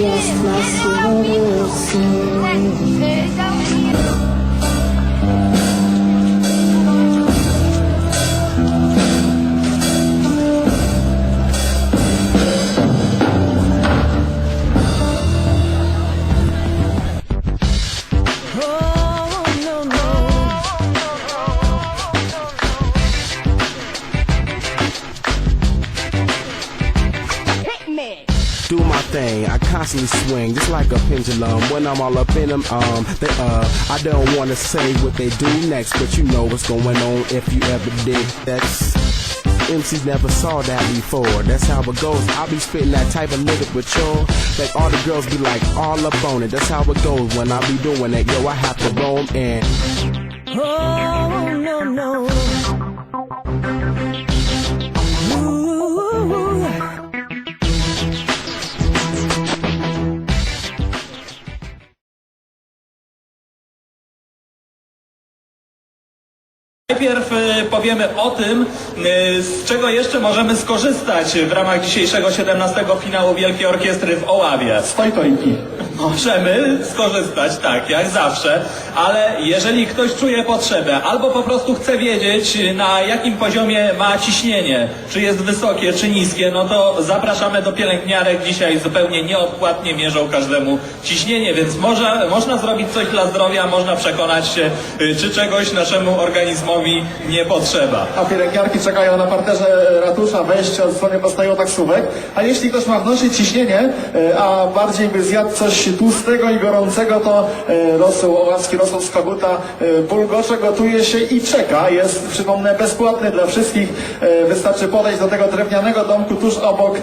Yes, last year, constantly swing just like a pendulum. When I'm all up in them, um, they uh, I don't wanna say what they do next, but you know what's going on if you ever did. That's MCs never saw that before. That's how it goes. I be spitting that type of y'all. Like all the girls be like all up on it. That's how it goes when I be doing it. Yo, I have to roam and Oh, no, no. Najpierw e, powiemy o tym, e, z czego jeszcze możemy skorzystać w ramach dzisiejszego 17 finału Wielkiej Orkiestry w Oławie. Stojtojki. Możemy skorzystać, tak, jak zawsze, ale jeżeli ktoś czuje potrzebę albo po prostu chce wiedzieć, na jakim poziomie ma ciśnienie, czy jest wysokie, czy niskie, no to zapraszamy do pielęgniarek. Dzisiaj zupełnie nieodpłatnie mierzą każdemu ciśnienie, więc można, można zrobić coś dla zdrowia, można przekonać się, czy czegoś naszemu organizmowi nie potrzeba. A pielęgniarki czekają na parterze ratusza, wejście od strony postają taksówek. A jeśli ktoś ma w nosie ciśnienie, e, a bardziej by zjadł coś tłustego i gorącego, to e, rosół oławski, rosół z koguta e, bulgocze gotuje się i czeka. Jest, przypomnę, bezpłatny dla wszystkich. E, Wystarczy podejść do tego drewnianego domku tuż obok.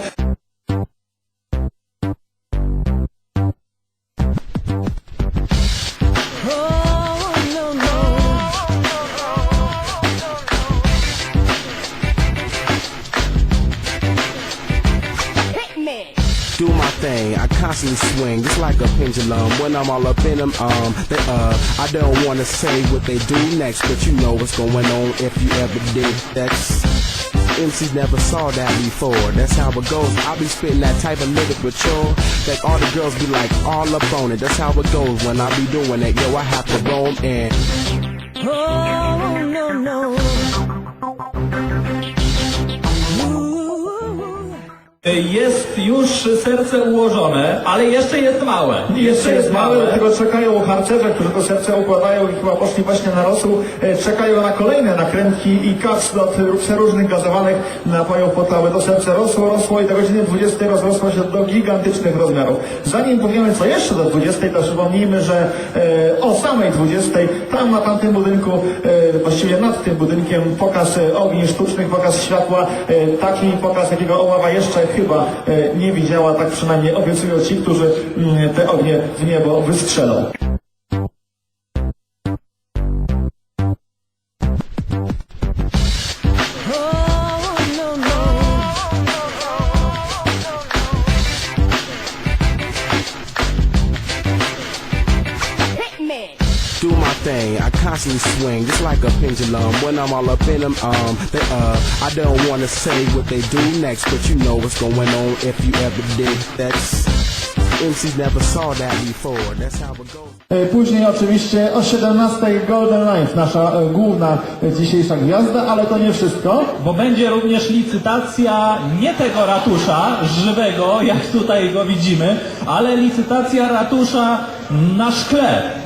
Do my thing. I constantly swing just like a pendulum. When I'm all up in them, um, they, uh, I don't wanna say what they do next, but you know what's going on if you ever did. That's MCs never saw that before. That's how it goes. I be spitting that type of with y'all. All the girls be like all up on it. That's how it goes when I be doing it. Yo, I have to roam in. Oh, no, no. Jest już serce ułożone, ale jeszcze jest małe. Jeszcze jest mały, dlatego czekają harcerze, którzy to serce układają i chyba poszli właśnie na rosół. E, Czekają na kolejne nakrętki i kapslot przeróżnych gazowanych napojów podstawy. To serce rosło, rosło i do godziny 20 rozrosło się do gigantycznych rozmiarów. Zanim powiemy co jeszcze do 20, to przypomnijmy, że e, o samej 20 tam na tamtym budynku, e, właściwie nad tym budynkiem pokaz ogni sztucznych, pokaz światła. Taki pokaz, jakiego Oława jeszcze chyba e, nie widziała, tak przynajmniej obiecują ci, którzy mm, te ognie w niebo wystrzelą. Constantly swing just like a pendulum. When I'm all up in them, um, they, uh, I don't wanna say what they do next, but you know what's going on if you ever did. That's MCs never saw that before. That's how it goes. E, Później oczywiście o 17 Golden Life, nasza e, główna e, dzisiejsza gwiazda, ale to nie wszystko. bo będzie również licytacja nie tego ratusza żywego, jak tutaj go widzimy, ale licytacja ratusza na szkle.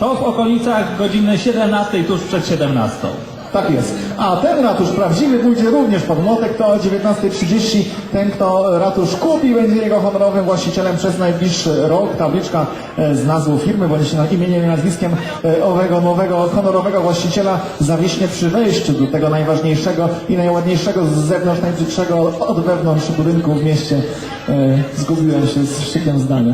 To w okolicach godziny 17, tuż przed 17. Tak jest. A ten ratusz prawdziwy pójdzie również pod młotek, to o 19.30 ten, kto ratusz kupi, będzie jego honorowym właścicielem przez najbliższy rok. Tabliczka e, z nazwą firmy, bądź na imieniem i nazwiskiem e, owego nowego honorowego właściciela zawiśnie przy wejściu do tego najważniejszego i najładniejszego z zewnątrz, najbrzydszego od wewnątrz budynku w mieście. E, Zgubiłem się z szczykiem zdania.